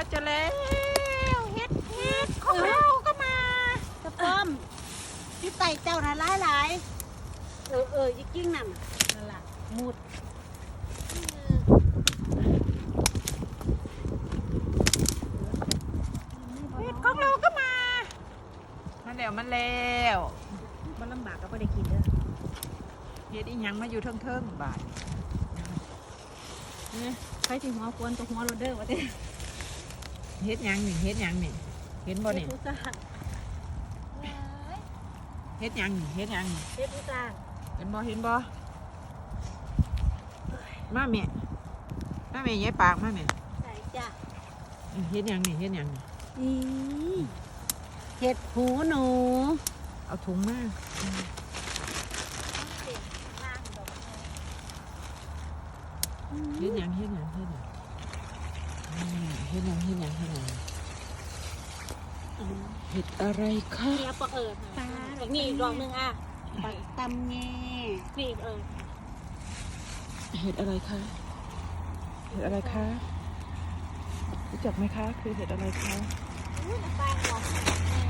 แล้วเจอแล้วเฮ็ดเฮ็ดของเราก็มาตะป้อมที่ไต่เจ้านะหลายหลายเออเออยิ่งยิ่งนั่นน่ะนั่นล่ะมุดเฮ็ดของเราก็มามาแล้วมันแล้วมันลำบากก็ไม่ได้กินเด้อเฮ็ดอีหยังมาอยู่เทิงๆบาดเนี่ยใครที่หัวควนตัวหัวโรเดอร์วะเด้ เฮ็ดหยังนี่เฮ็ดหยังนี่เห็นบ่นี่เฮ็ดผู้สร้างเฮ็ดหยังนี่เฮ็ดหยังนี่เฮ็ดผู้สร้างเห็นบ่เห็นบ่มาแม่มาแม่ยายปากมาแม่ใส่จ้ะเฮ็ดหยังนี่เฮ็ดหยังนี่นี่เห็ดหูหนู เอาถุงมาเฮ็ดหยังเฮ็ดหยังเฮ็ดหยังอืม เฮ็ดหยังเฮ็ดหยังเฮ็ดหยังเฮ็ดอะไรคะเนี่ยปะเอิญตาแบบนี้อีกดอกหนึงอะปักตำแง่นี่เออเห็ดอะไรคะเห็ดอะไรคะรู้จักไหมคะ คือเห็ดอะไรคะ อุ้ยน้ำปลาเ